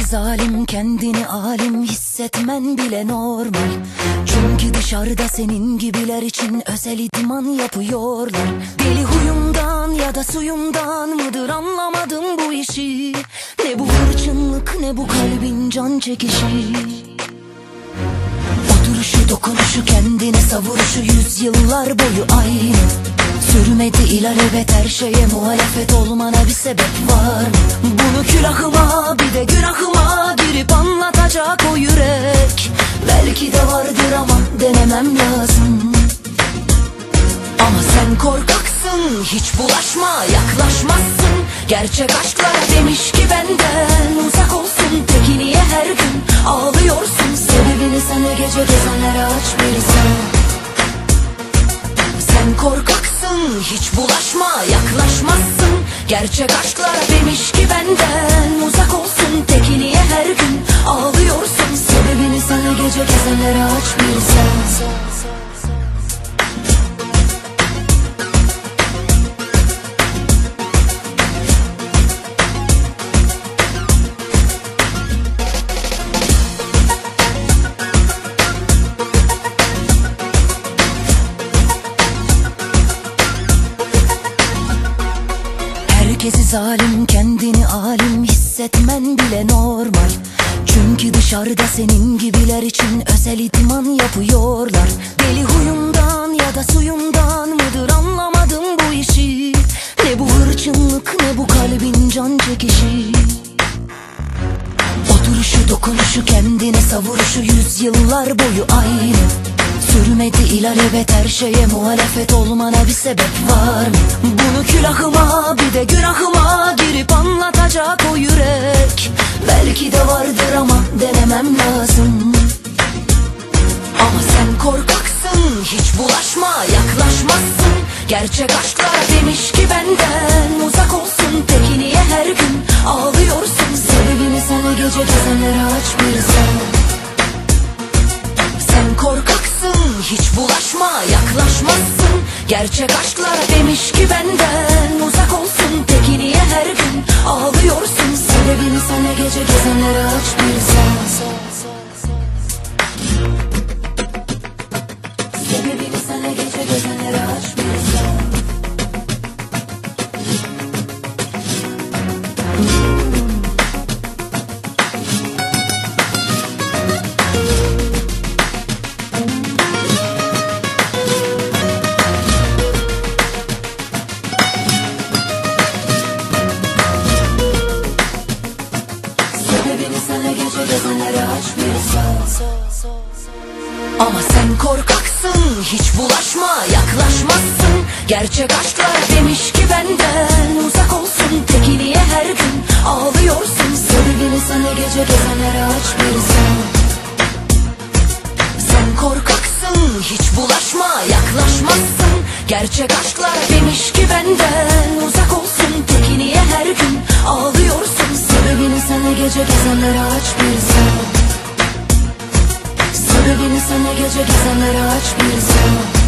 zalim kendini alim hissetmen bile normal. Çünkü dışarıda senin gibiler için özel idman yapıyorlar. Deli huyumdan ya da suyumdan mıdır anlamadım bu işi. Ne bu hırçınlık ne bu kalbin can çekişi Oturuşu dokunuşu kendine savuruşu yüzyıllar boyu aynı. Sürmedi ilalebet her şeye muhalefet olmana bir sebep var. Bunu külahıma bir de günahıma girip anlatacak o yürek. Belki de vardır ama denemem lazım. Ama sen korkaksın hiç bulaşma yaklaşmazsın. Gerçek aşklara demiş ki benden uzak olsun Peki her gün ağlıyorsun? Sebebini sana gece gezenlere aç bir sen. Sen korkaksın hiç bulaşma yaklaşmazsın. Gerçek aşklara demiş ki benden uzak olsun. Peki her gün ağlıyorsun? Sebebini sana gece gezenlere aç bir Herkesi zalim kendini alim hissetmen bile normal. Çünkü dışarıda senin gibiler için özel idman yapıyorlar. Deli huyumdan ya da suyumdan mıdır anlamadım bu işi. Ne bu hırçınlık ne bu kalbin can çekişi. Oturuşu dokunuşu kendine savuruşu yüzyıllar boyu aynı. Sürmedi ilalebet her şeye muhalefet olmana bir sebep var mı? Bunu külahıma hiç bulaşma yaklaşmazsın. Gerçek aşklara demiş ki benden uzak olsun. Peki niye her gün ağlıyorsun? Sebebini sana gece gezenlere aç bir sen korkaksın hiç bulaşma yaklaşmazsın. Gerçek aşklara demiş ki benden Ama sen korkaksın hiç bulaşma yaklaşmazsın. Gerçek aşklar demiş ki benden uzak olsun. Peki niye her gün ağlıyorsun. Sebebini sana gece gezenlere aç bir sen. Sen korkaksın hiç bulaşma yaklaşmazsın. Gerçek aşklar Sana gece gezenlere aç bir zaman